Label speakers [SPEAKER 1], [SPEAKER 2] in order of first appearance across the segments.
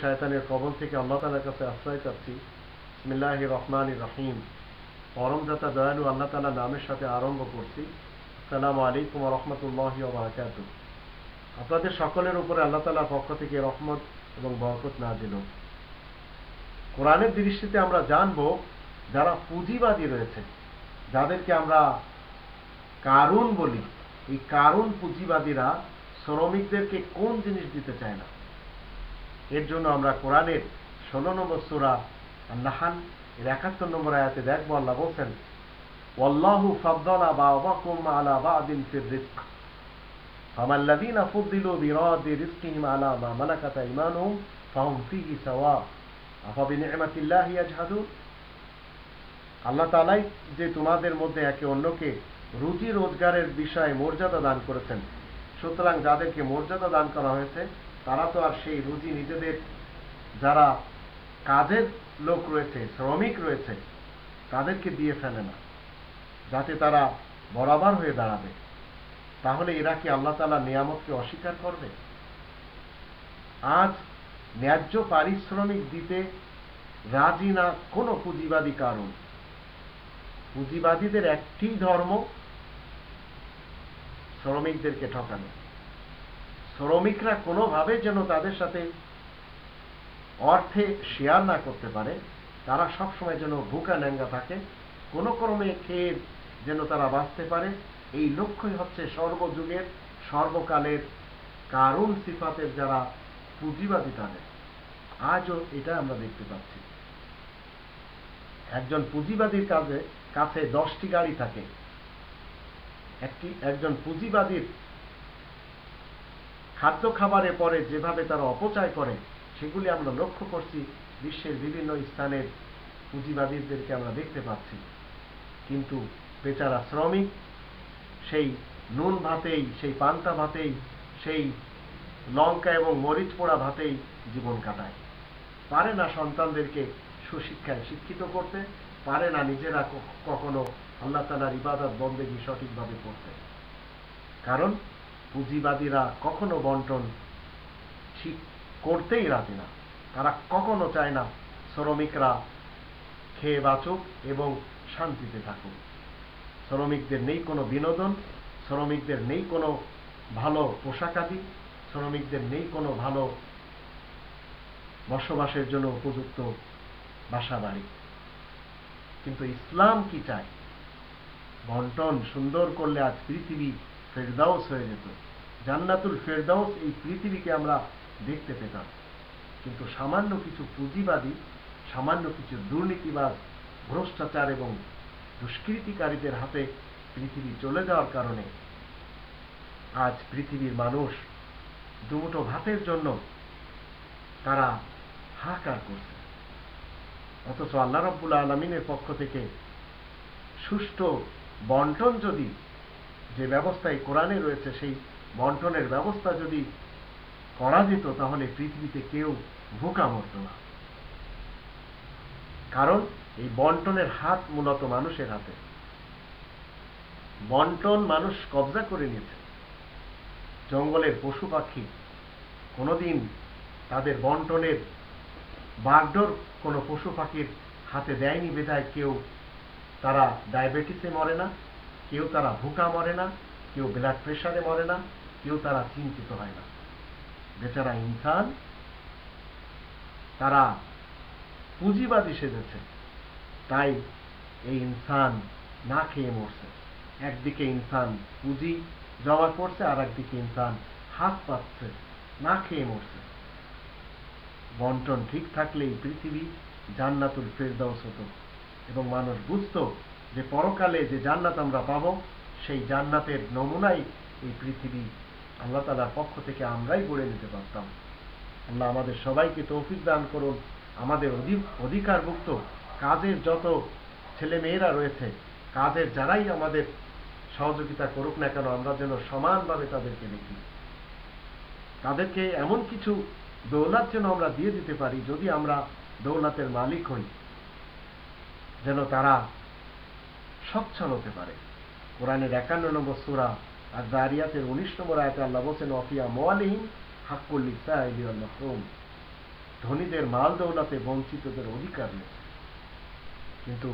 [SPEAKER 1] শয়তানের কবল থেকে আল্লাহ তালার কাছে আশ্রয় চাচ্ছি। ইসমিল্লাহ রহমান রহিম। পরমদাতা দয়ালু আল্লাহ তালা নামের সাথে আরম্ভ করছি। সালাম আলাইকুম রহমতুল্লাহ আপনাদের সকলের উপরে আল্লাহ তালার পক্ষ থেকে রহমত এবং বরকত না দিল কোরআনের দৃষ্টিতে আমরা জানব যারা পুঁজিবাদী রয়েছে, যাদেরকে আমরা কারুন বলি। এই কারুন পুঁজিবাদীরা শ্রমিকদেরকে কোন জিনিস দিতে চায় না? এর জন্য আমরা কোরআনের ষোলো নম্বর সুরা নাহান এর একাত্তর নম্বর আয়াতে দেখব আল্লাহ বলছেন বা অবাকুম আলা বা আদিন ফির রিস্ক বিরাদি আলা মালাকাতা ফিহি আল্লাহ তালাই যে তোমাদের মধ্যে একে অন্যকে রুজি রোজগারের বিষয়ে মর্যাদা দান করেছেন সুতরাং যাদেরকে মর্যাদা দান করা হয়েছে, তারা তো আর সেই রুজি নিজেদের যারা কাজের লোক রয়েছে, শ্রমিক রয়েছে, তাদেরকে দিয়ে ফেলে না, যাতে তারা বরাবর হয়ে দাঁড়াবে। তাহলে এরা কি আল্লাহ তালা নিয়ামতকে অস্বীকার করবে? আজ ন্যায্য পারিশ্রমিক দিতে রাজি না কোনো পুঁজিবাদী কারণ। পুঁজিবাদীদের একটি ধর্ম শ্রমিকদেরকে ঠকানো। শ্রমিকরা কোনোভাবে যেন তাদের সাথে অর্থে শেয়ার না করতে পারে, তারা সবসময় যেন ভুকা ন্যাঙ্গা থাকে। কোনো ক্রমে খেয়ে যেন তারা বাঁচতে পারে। এই লক্ষ্যই হচ্ছে সর্বযুগের, সর্বকালের কারণ সিফাতের যারা পুঁজিবাদী তাদের। আজও এটা আমরা দেখতে পাচ্ছি। একজন পুঁজিবাদীর কাজে, কাছে দশটি গাড়ি থাকে। একটি, একজন পুঁজিবাদীর খাদ্য খাবারের পরে যেভাবে তারা অপচয় করে, সেগুলি আমরা লক্ষ্য করছি, বিশ্বের বিভিন্ন স্থানের পুঁজিবাদীদেরকে আমরা দেখতে পাচ্ছি। কিন্তু বেচারা শ্রমিক, সেই নুন ভাতেই, সেই পান্তা ভাতেই, সেই লঙ্কা এবং মরিচ পোড়া ভাতেই জীবন কাটায়। পারে না সন্তানদেরকে সুশিক্ষায় শিক্ষিত করতে পারে না নিজেরা কখনো আল্লাহ তালার ইবাদত বন্দেগী সঠিকভাবে করতে। কারণ পুঁজিবাদীরা কখনো বন্টন ঠিক করতেই রাজি না। তারা কখনো চায় না শ্রমিকরা খেয়ে বাঁচুক এবং শান্তিতে থাকুক। শ্রমিকদের নেই কোনো বিনোদন, শ্রমিকদের নেই কোনো ভালো পোশাকাদি, শ্রমিকদের নেই কোনো ভালো বসবাসের জন্য উপযুক্ত বাসা বাড়ি কিন্তু ইসলাম কি চায়? বন্টন সুন্দর করলে আজ পৃথিবী ফেরদাউস হয়ে যেত। জান্নাতুল ফেরদাউস এই পৃথিবীকে আমরা দেখতে পেতাম। কিন্তু সামান্য কিছু পুঁজিবাদী, সামান্য কিছু দুর্নীতিবাদ ভ্রষ্টাচার এবং দুষ্কৃতিকারীদের হাতে পৃথিবী চলে যাওয়ার কারণে আজ পৃথিবীর মানুষ দুমুটো ভাতের জন্য তারা হাহাকার করছে। অথচ আল্লাহ রব্বুল আলমিনের পক্ষ থেকে সুষ্ঠু বন্টন যদি যে ব্যবস্থায় কোরআনে রয়েছে, সেই বন্টনের ব্যবস্থা যদি করা যেত, তাহলে পৃথিবীতে কেউ ভোকা মরত না। কারণ এই বন্টনের হাত মূলত মানুষের হাতে। বন্টন মানুষ কবজা করে নিয়েছে। জঙ্গলের পশু পাখি কোনোদিন তাদের বন্টনের বাগডোর কোনো পশু পাখির হাতে দেয়নি বেদায় কেউ তারা ডায়াবেটিসে মরে না, কেউ তারা ভুকা মরে না, কেউ ব্লাড প্রেশারে মরে না, কেউ তারা চিন্তিত হয় না। বেচারা ইনসান, তারা পুঁজিবাদী সেজেছে, তাই এই ইনসান না খেয়ে মরছে। একদিকে ইনসান পুঁজি জমা করছে আর একদিকে ইনসান হাত পাচ্ছে না খেয়ে মরছে। বন্টন ঠিক থাকলে এই পৃথিবী জান্নাতুল ফেরদাউস হতো। এবং মানুষ বুঝত যে পরকালে যে জান্নাত আমরা পাবো, সেই জান্নাতের নমুনাই এই পৃথিবী। আল্লাহ তালার পক্ষ থেকে আমরাই গড়ে নিতে পারতাম। আল্লাহ আমাদের সবাইকে তৌফিক দান করুন। আমাদের অধিকারভুক্ত কাজের যত ছেলে মেয়েরা রয়েছে, কাজের যারাই আমাদের সহযোগিতা করুক না কেন, আমরা যেন সমানভাবে তাদেরকে দেখি। তাদেরকে এমন কিছু দৌলাত যেন আমরা দিয়ে দিতে পারি, যদি আমরা দৌলাতের মালিক হই, যেন তারা সচ্ছল হতে পারে। কোরআনের একান্ন নম্বর সুরা আর জারিয়াতের উনিশ নম্বর আয়তে আল্লাহ বলছেন অফিয়া মোয়ালিহীন হাক্কুল্লি সাহেবি মাহরুম ধনীদের মাল দৌলাতে বঞ্চিতদের অধিকার রয়েছে। কিন্তু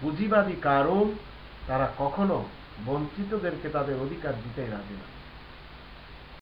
[SPEAKER 1] পুঁজিবাদী কারণ তারা কখনো বঞ্চিতদেরকে তাদের অধিকার দিতে রাজি না।